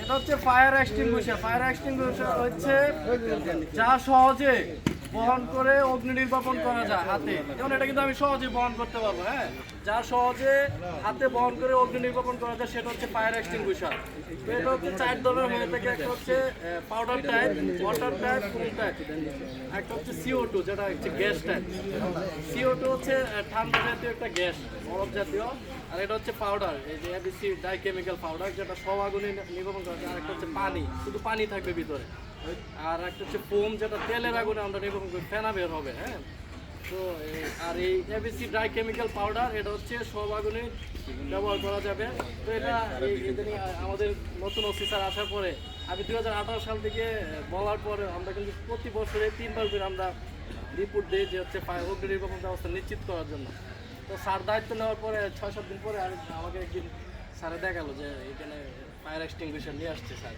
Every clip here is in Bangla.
এটা হচ্ছে ফায়ার এক্সটিংগুইশার ফায়ার এক্সটিংগুইশার হচ্ছে যা সহজে বহন করে অগ্নি নির্বাপন করা যায় হাতে। যেমন এটা কিন্তু আমি সহজে বহন করতে পারব হ্যাঁ? যা সহজে হাতে বহন করে অগ্নি নির্বাপন করা যায়, সেটা হচ্ছে ফায়ার এক্সটিংগুইশার তো এটা হচ্ছে চার ধরনের হয়ে থাকে একটা হচ্ছে powder type water type full type একটা হচ্ছে সিও টু যেটা হচ্ছে গ্যাস টাইপ সিও টু হচ্ছে ঠান্ডা জাতীয় একটা গ্যাস বরফ জাতীয়। আর এটা হচ্ছে পাউডার এই যে এবিসি ডাই কেমিক্যাল পাউডার যেটা সব আগুনে নির্বাপন করা যায়। আর একটা হচ্ছে পানি, শুধু পানি থাকবে ভিতরে। আর একটা হচ্ছে ফোম যেটা তেলের আগুনে আমরা করি ফেনা বের হবে হ্যাঁ? তো আর এই এবিসি ড্রাই কেমিক্যাল পাউডার এটা হচ্ছে সব আগুনে ব্যবহার করা যাবে। তো এটা আমাদের নতুন অফিসার আসার পরে, আমি দুই সাল থেকে বলার পরে আমরা কিন্তু প্রতি বছরে তিনবার করে আমরা রিপোর্ট দিই যে হচ্ছে অগ্নি নির্বাপন ব্যবস্থা নিশ্চিত করার জন্য। তো স্যার দায়িত্ব নেওয়ার পরে ছয় সাত দিন পরে আমাকে একদিন স্যারে দেখাল যে এখানে ফায়ার এক্সটিংগুইশার নিয়ে আসছে স্যার।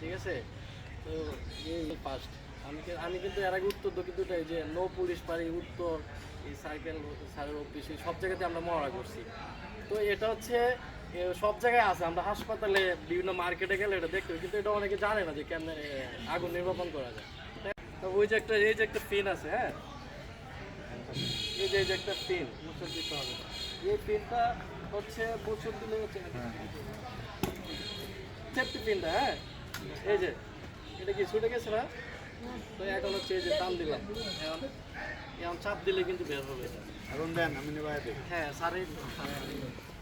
ঠিক আছে? তো এই ফার্স্ট আমি আমি কিন্তু এর আগে উত্তর দক্ষিণ দুটাই যে নো পুলিশ পারি উত্তর এই সাইকেল স্যারের অফিস সব জায়গাতে আমরা মহড়া করছি। তো এটা হচ্ছে সব জায়গায় আছে আমরা হাসপাতালে বিভিন্ন মার্কেটে গেলে এটা দেখতে কিন্তু এটা অনেকে জানে না যে কেমনে এ, আগুন নির্বাপন করা যায়। তো ওই যে একটা এই যে একটা পিন আছে হ্যাঁ? এই যে এই যে একটা পিন মুসুর দিতে হবে। এই পিনটা হচ্ছে মুসুর দিলে হচ্ছে। সেফটি পিনটা হ্যাঁ? এই যে এটা কি ছুটে গেছে না? তো এখন হচ্ছে এই যে টান দিলাম। এখন এখন চাপ দিলে কিন্তু বের হবে। এখন দেন আমি নিবাই হ্যাঁ সারে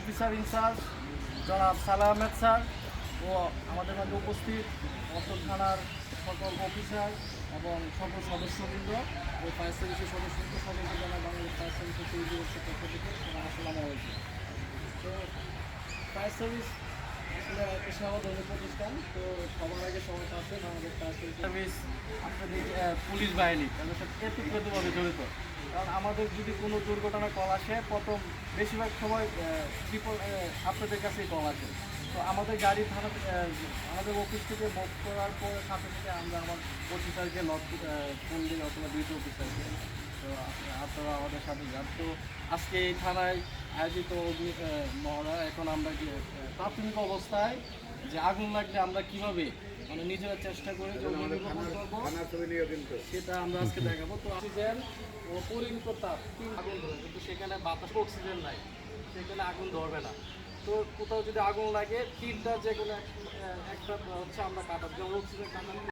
অফিসার ইনচার্জ জনাব সালাহ আহমেদ স্যার, ও আমাদের মাঝে উপস্থিত অর্থ থানার সকল অফিসার এবং সকল সদস্যবৃন্দ ও ফায়ার সার্ভিসের সদস্যবৃন্দ, সকলকে জানাই বাংলাদেশ ফায়ার সার্ভিসের তৈরি দিবসের পক্ষ থেকে আসসালামু আলাইকুম তো ফায়ার সার্ভিস সেবাধর্মী প্রতিষ্ঠান, তো সবার আগে সবাই আছে আমাদের ফায়ার সার্ভিস আপনাদের পুলিশ বাহিনী, তাদের সাথে এতপ্রতভাবে জড়িত। কারণ আমাদের যদি কোনো দুর্ঘটনা কল আসে, প্রথম বেশিরভাগ সময় ট্রিপল আপনাদের কাছেই কল আসে। তো আমাদের গাড়ি থানা আমাদের অফিস থেকে মুভ করার পর সাথে থেকে আমরা আমার অফিসারকে লক ফোন দিই অথবা ডিউটি অফিসারকে তো আপনারা আমাদের সাথে যান। তো আজকে এই থানায় আয়োজিত মহড়া, এখন আমরা প্রাথমিক অবস্থায় যে আগুন লাগলে আমরা কীভাবে মানে নিজেরা চেষ্টা করে সেটা আমরা আজকে দেখাবো। তো অক্সিজেন ও পরিমিত তাপ আগুন ধরে কিন্তু সেখানে বাতাস অক্সিজেন নাই। সেখানে আগুন ধরবে না। তো কোথাও যদি আগুন লাগে তিনটা যে কোনো একটা হচ্ছে আমরা কাটাবো যেমন অক্সিজেন কাটানো